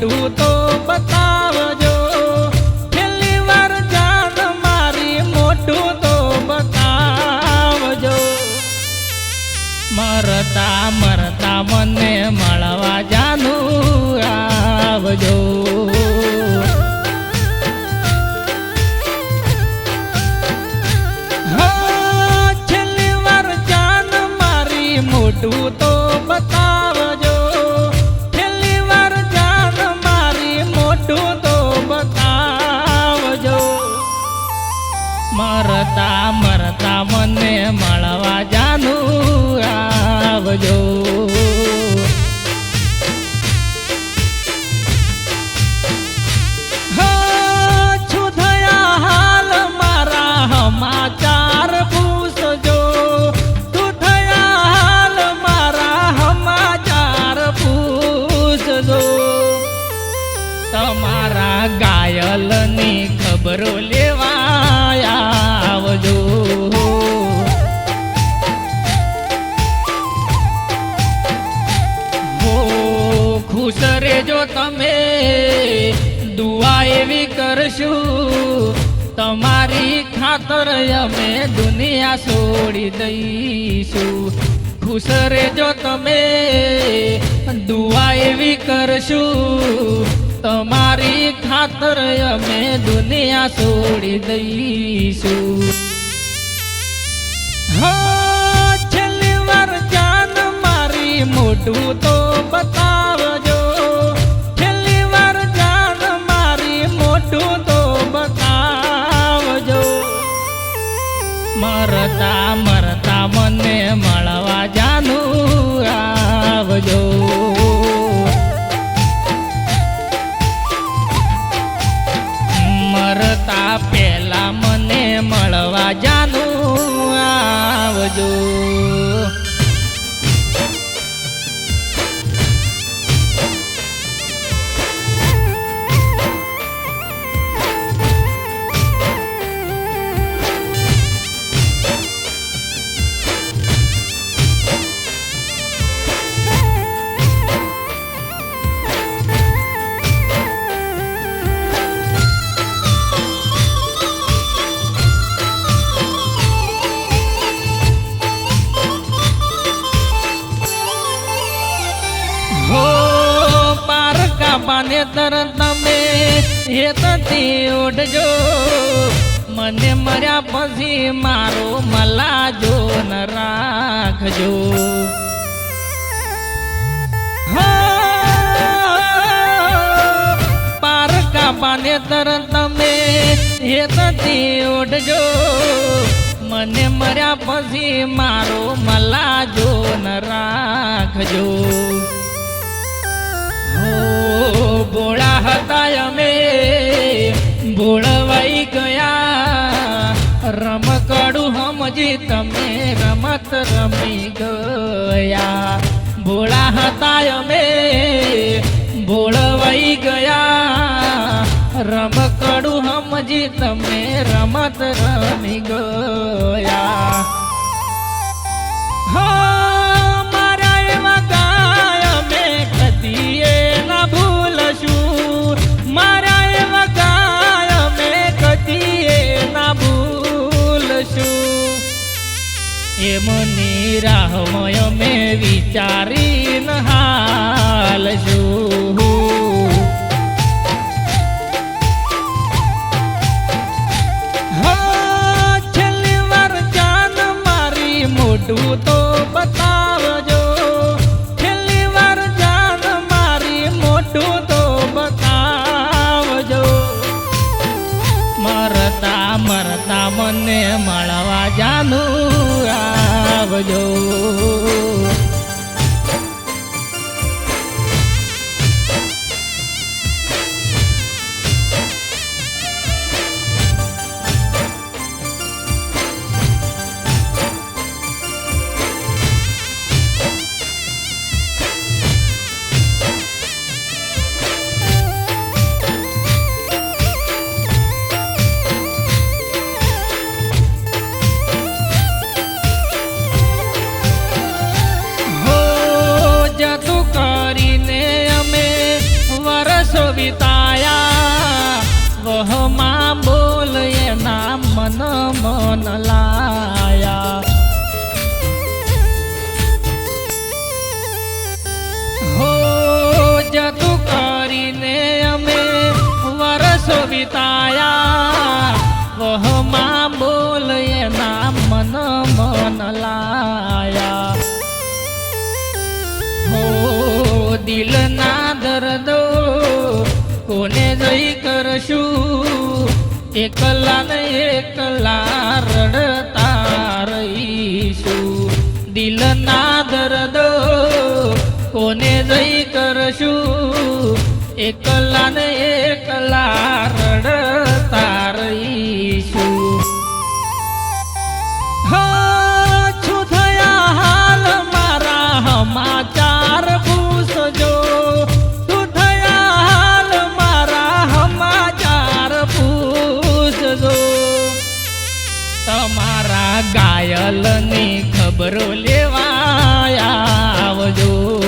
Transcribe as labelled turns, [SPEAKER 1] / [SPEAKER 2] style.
[SPEAKER 1] મોટું તો બતાવજો છેલ્લી વાર જાન મારી મોટું તો બતાવજો. મરતા મરતા મને મરતા મને મળવા જાનું આવજો. મારા મારા તમારા ગાયલની ખબરો લેવા તમે દુઆ એવી કરશું. તમારી ખાતર અમે દુનિયા છોડી દઈશું. ખુશ રેજો તમે, દુઆ એવી કરશું. તમારી ખાતર અમે દુનિયા છોડી દઈશું. છેલ્લી વાર જાન મારી મોટું તો મરતા મરતા મને મળવા જાનું આવજો. મરતા પેલા પારકા પાને તર તમે હેતથી ઓઢજો મને મર્યા પછી મારો મલાજો ન રાખજો. પારકા પાને તર તમે હેતથી ઓઢજો મને મર્યા પછી મારો મલાજો ન રાખજો. ભોળા હતા અમે. ભોળવાઈ ગયા. રમકડું સમજી તમે રમત રમી ગયા. ભોળા હતા અમે. ભોળવાઈ ગયા. રમકડું સમજી તમે રમત રમી ગયા. એમની રાહમય અમે વિચારી હાલશું છેલ્લી વાર જાન મારી મોટું તો મરતા મરતા મને મળવા જાનું આવજો. વિતાયા વહમાં બોલ એના મન મન લાયા. હો જતું કરીને અમે વરસો વિતાયા વહમાં બોલ એના મન મન લાયા. હો દિલના દર્દો જઈ કરશું. એકલા ને એકલા રડતા રહીશું. દિલના દર્દ કોને જઈ કરશું? એકલા ને એકલા રડતા રહીશું. તમારા ગાયલની ખબરો લેવાયા. આવજો.